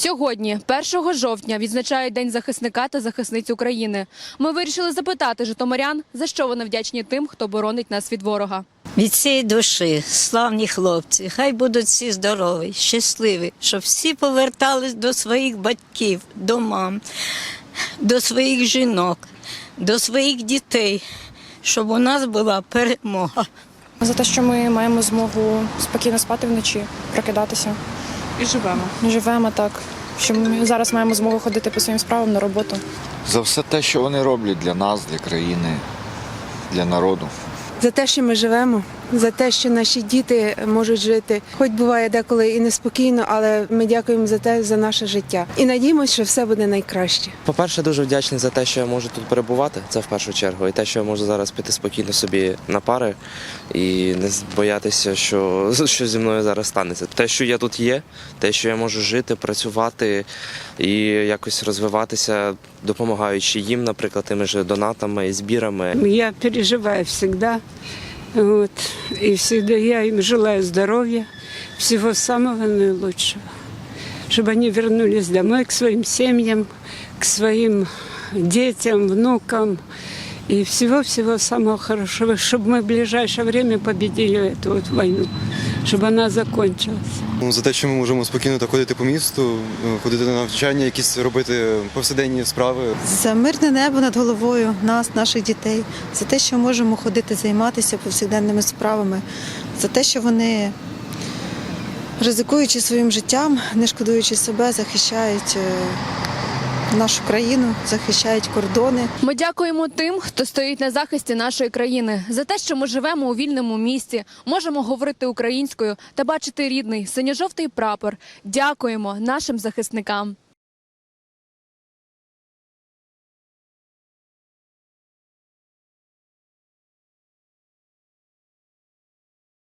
Сьогодні, 1 жовтня, відзначають День захисника та захисниць України. Ми вирішили запитати житомирян, за що вони вдячні тим, хто боронить нас від ворога. Від цієї душі, славні хлопці, хай будуть всі здорові, щасливі, щоб всі повертались до своїх батьків, до мам, до своїх жінок, до своїх дітей, щоб у нас була перемога. За те, що ми маємо змогу спокійно спати вночі, прокидатися. І живемо. Живемо так, що ми зараз маємо змогу ходити по своїм справам на роботу. за все те, що вони роблять для нас, для країни, для народу. за те, що ми живемо, за те, що наші діти можуть жити. Хоч буває деколи і неспокійно, але ми дякуємо за те, за наше життя. І надіємося, що все буде найкраще. По-перше, дуже вдячний за те, що я можу тут перебувати. Це в першу чергу, і те, що я можу зараз піти спокійно собі на пари і не боятися, що, що зі мною зараз станеться. Те, що я тут є, те, що я можу жити, працювати і якось розвиватися, допомагаючи їм, наприклад, тими ж донатами і збірами. Я переживаю всегда. Вот. И всегда я им желаю здоровья, всего самого наилучшего. Чтобы они вернулись домой к своим семьям, к своим детям, внукам. И всего-всего самого хорошего, чтобы мы в ближайшее время победили эту вот войну, чтобы она закончилась. Ну, За те, що ми можемо спокійно так ходити по місту, е, ходити на навчання, якісь робити повсякденні справи. За мирне небо над головою нас, наших дітей, за те, що можемо ходити займатися повсякденними справами, за те, що вони, ризикуючи своїм життям, не шкодуючи себе, захищають е, нашу країну, захищають кордони. Ми дякуємо тим, хто стоїть на захисті нашої країни, за те, що ми живемо у вільному місті, можемо говорити українською та бачити рідний синьо-жовтий прапор. Дякуємо нашим захисникам.